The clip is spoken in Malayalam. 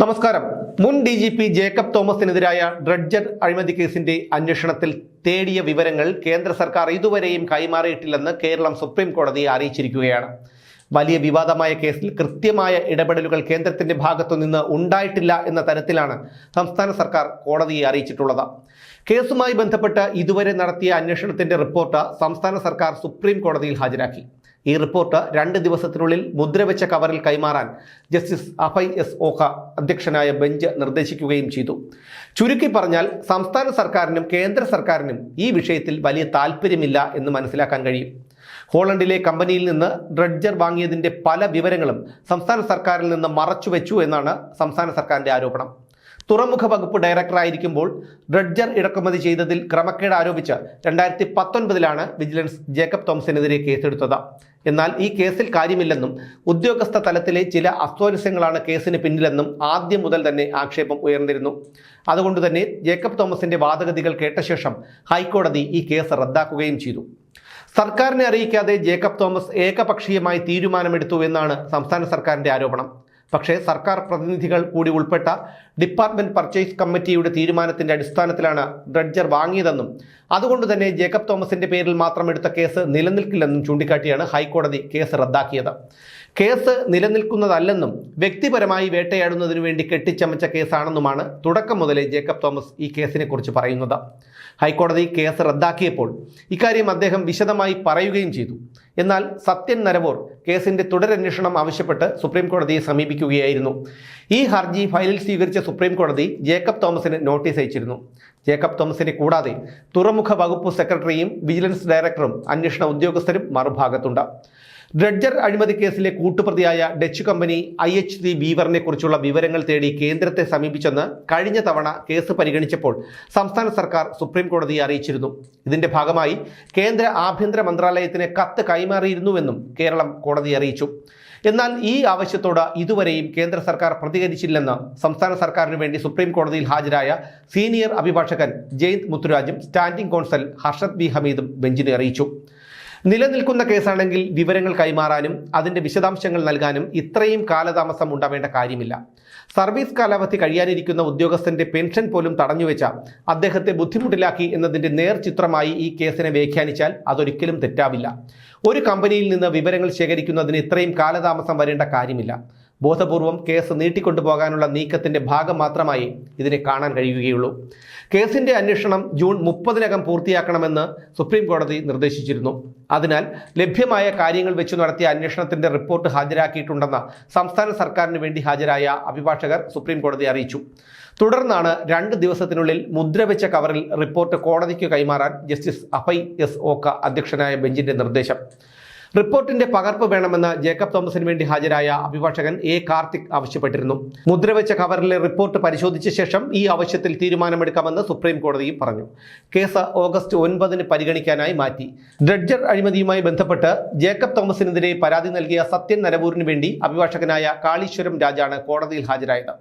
നമസ്കാരം. മുൻ ഡി ജി പി ജേക്കബ് തോമസിനെതിരായ ഡ്രഡ്ജർ അഴിമതി കേസിന്റെ അന്വേഷണത്തിൽ തേടിയ വിവരങ്ങൾ കേന്ദ്ര സർക്കാർ ഇതുവരെയും കൈമാറിയിട്ടില്ലെന്ന് കേരളം സുപ്രീം കോടതിയെ അറിയിച്ചിരിക്കുകയാണ്. വലിയ വിവാദമായ കേസിൽ കൃത്യമായ ഇടപെടലുകൾ കേന്ദ്രത്തിന്റെ ഭാഗത്തുനിന്ന് ഉണ്ടായിട്ടില്ല എന്ന തരത്തിലാണ് സംസ്ഥാന സർക്കാർ കോടതിയെ അറിയിച്ചിട്ടുള്ളത്. കേസുമായി ബന്ധപ്പെട്ട് ഇതുവരെ നടത്തിയ അന്വേഷണത്തിന്റെ റിപ്പോർട്ട് സംസ്ഥാന സർക്കാർ സുപ്രീം കോടതിയിൽ ഹാജരാക്കി. ഈ റിപ്പോർട്ട് രണ്ട് ദിവസത്തിനുള്ളിൽ മുദ്രവെച്ച കവറിൽ കൈമാറാൻ ജസ്റ്റിസ് അഭയ് എസ് ഓഹ അധ്യക്ഷനായ ബെഞ്ച് നിർദ്ദേശിക്കുകയും ചെയ്തു. ചുരുക്കി പറഞ്ഞാൽ സംസ്ഥാന സർക്കാരിനും കേന്ദ്ര സർക്കാരിനും ഈ വിഷയത്തിൽ വലിയ താല്പര്യമില്ല എന്ന് മനസ്സിലാക്കാൻ കഴിയും. ഹോളണ്ടിലെ കമ്പനിയിൽ നിന്ന് ഡ്രഡ്ജർ വാങ്ങിയതിന്റെ പല വിവരങ്ങളും സംസ്ഥാന സർക്കാരിൽ നിന്ന് മറച്ചുവെച്ചു എന്നാണ് സംസ്ഥാന സർക്കാരിന്റെ ആരോപണം. തുറമുഖ വകുപ്പ് ഡയറക്ടറായിരിക്കുമ്പോൾ ഡ്രഡ്ജർ ഇറക്കുമതി ചെയ്തതിൽ ക്രമക്കേട് ആരോപിച്ച് രണ്ടായിരത്തി പത്തൊൻപതിലാണ് വിജിലൻസ് ജേക്കബ് തോംസിനെതിരെ കേസെടുത്തത്. എന്നാൽ ഈ കേസിൽ കാര്യമില്ലെന്നും ഉദ്യോഗസ്ഥ തലത്തിലെ ചില അസ്വാരസ്യങ്ങളാണ് കേസിന് പിന്നിലെന്നും ആദ്യം മുതൽ തന്നെ ആക്ഷേപം ഉയർന്നിരുന്നു. അതുകൊണ്ട് തന്നെ ജേക്കബ് തോമസിന്റെ വാദഗതികൾ കേട്ട ശേഷം ഹൈക്കോടതി ഈ കേസ് റദ്ദാക്കുകയും ചെയ്തു. സർക്കാരിനെ അറിയിക്കാതെ ജേക്കബ് തോമസ് ഏകപക്ഷീയമായി തീരുമാനമെടുത്തു എന്നാണ് സംസ്ഥാന സർക്കാരിന്റെ ആരോപണം. പക്ഷേ സർക്കാർ പ്രതിനിധികൾ കൂടി ഉൾപ്പെട്ട ഡിപ്പാർട്ട്മെന്റ് പർച്ചേസ് കമ്മിറ്റിയുടെ തീരുമാനത്തിന്റെ അടിസ്ഥാനത്തിലാണ് ഡ്രഡ്ജർ വാങ്ങിയതെന്നും അതുകൊണ്ട് തന്നെ ജേക്കബ് തോമസിന്റെ പേരിൽ മാത്രം എടുത്ത കേസ് നിലനിൽക്കില്ലെന്നും ചൂണ്ടിക്കാട്ടിയാണ് ഹൈക്കോടതി കേസ് റദ്ദാക്കിയത്. കേസ് നിലനിൽക്കുന്നതല്ലെന്നും വ്യക്തിപരമായി വേട്ടയാടുന്നതിനു വേണ്ടി കെട്ടിച്ചമച്ച കേസാണെന്നുമാണ് തുടക്കം മുതലേ ജേക്കബ് തോമസ് ഈ കേസിനെക്കുറിച്ച് പറയുന്നത്. ഹൈക്കോടതി കേസ് റദ്ദാക്കിയപ്പോൾ ഇക്കാര്യം അദ്ദേഹം വിശദമായി പറയുകയും ചെയ്തു. എന്നാൽ സത്യൻ നരവോർ കേസിന്റെ തുടരന്വേഷണം ആവശ്യപ്പെട്ട് സുപ്രീം കോടതിയെ സമീപിക്കുകയായിരുന്നു. ഈ ഹർജി ഫയലിൽ സ്വീകരിച്ച സുപ്രീം കോടതി ജേക്കബ് തോമസിന് നോട്ടീസ് അയച്ചിരുന്നു. ജേക്കബ് തോമസിനെ കൂടാതെ തുറമുഖ വകുപ്പ് സെക്രട്ടറിയും വിജിലൻസ് ഡയറക്ടറും അന്വേഷണ ഉദ്യോഗസ്ഥരും മറുഭാഗത്തുണ്ട്. ഡ്രഡ്ജർ അഴിമതി കേസിലെ കൂട്ടുപ്രതിയായ Dutch company I H the ബീവറിനെ കുറിച്ചുള്ള വിവരങ്ങൾ തേടി കേന്ദ്രത്തെ സമീപിച്ചെന്ന് കഴിഞ്ഞ തവണ കേസ് പരിഗണിച്ചപ്പോൾ സംസ്ഥാന സർക്കാർ സുപ്രീം കോടതിയെ അറിയിച്ചിരുന്നു. ഇതിന്റെ ഭാഗമായി കേന്ദ്ര ആഭ്യന്തര മന്ത്രാലയത്തിന് കത്ത് കൈമാറിയിരുന്നുവെന്നും കേരളം കോടതി അറിയിച്ചു. എന്നാൽ ഈ ആവശ്യത്തോട് ഇതുവരെയും കേന്ദ്ര സർക്കാർ പ്രതികരിച്ചില്ലെന്ന് സംസ്ഥാന സർക്കാരിനു വേണ്ടി സുപ്രീം കോടതിയിൽ ഹാജരായ സീനിയർ അഭിഭാഷകൻ ജയന്ത് മുത്തുരാജും സ്റ്റാൻഡിംഗ് കോൺസൽ ഹർഷദ് ബി ഹമീദും ബെഞ്ചിനെ അറിയിച്ചു. നിലനിൽക്കുന്ന കേസാണെങ്കിൽ വിവരങ്ങൾ കൈമാറാനും അതിന്റെ വിശദാംശങ്ങൾ നൽകാനും ഇത്രയും കാലതാമസം ഉണ്ടാവേണ്ട കാര്യമില്ല. സർവീസ് കാലാവധി കഴിയാനിരിക്കുന്ന ഉദ്യോഗസ്ഥന്റെ പെൻഷൻ പോലും തടഞ്ഞുവെച്ച അദ്ദേഹത്തെ ബുദ്ധിമുട്ടിലാക്കി എന്നതിന്റെ നേർചിത്രമായി ഈ കേസിനെ വ്യാഖ്യാനിച്ചാൽ അതൊരിക്കലും തെറ്റാവില്ല. ഒരു കമ്പനിയിൽ നിന്ന് വിവരങ്ങൾ ശേഖരിക്കുന്നതിന് ഇത്രയും കാലതാമസം വരേണ്ട കാര്യമില്ല. ബോധപൂർവം കേസ് നീട്ടിക്കൊണ്ടുപോകാനുള്ള നീക്കത്തിന്റെ ഭാഗം മാത്രമായി ഇതിനെ കാണാൻ കഴിയുകയുള്ളൂ. കേസിന്റെ അന്വേഷണം ജൂൺ മുപ്പതിനകം പൂർത്തിയാക്കണമെന്ന് സുപ്രീം കോടതി നിർദ്ദേശിച്ചിരുന്നു. അതിനാൽ ലഭ്യമായ കാര്യങ്ങൾ വെച്ച് നടത്തിയ അന്വേഷണത്തിന്റെ റിപ്പോർട്ട് ഹാജരാക്കിയിട്ടുണ്ടെന്ന് സംസ്ഥാന സർക്കാരിന് വേണ്ടി ഹാജരായ അഭിഭാഷകർ സുപ്രീം കോടതി അറിയിച്ചു. തുടർന്നാണ് രണ്ട് ദിവസത്തിനുള്ളിൽ മുദ്രവെച്ച കവറിൽ റിപ്പോർട്ട് കോടതിക്ക് കൈമാറാൻ ജസ്റ്റിസ് അഫൈ എസ് ഓക്ക അധ്യക്ഷനായ ബെഞ്ചിന്റെ നിർദ്ദേശം. റിപ്പോർട്ടിന്റെ പകർപ്പ് വേണമെന്ന് ജേക്കബ് തോമസിന് വേണ്ടി ഹാജരായ അഭിഭാഷകൻ എ കാർത്തിക് ആവശ്യപ്പെട്ടിരുന്നു. മുദ്രവെച്ച കവറിലെ റിപ്പോർട്ട് പരിശോധിച്ച ശേഷം ഈ ആവശ്യത്തിൽ തീരുമാനമെടുക്കാമെന്ന് സുപ്രീം കോടതിയും പറഞ്ഞു. കേസ് ഓഗസ്റ്റ് ഒൻപതിന് പരിഗണിക്കാനായി മാറ്റി. ഡ്രഡ്ജർ അഴിമതിയുമായി ബന്ധപ്പെട്ട് ജേക്കബ് തോമസിനെതിരെ പരാതി നൽകിയ സത്യൻ നരവൂരിന് വേണ്ടി അഭിഭാഷകനായ കാളീശ്വരം രാജാണ് കോടതിയിൽ ഹാജരായത്.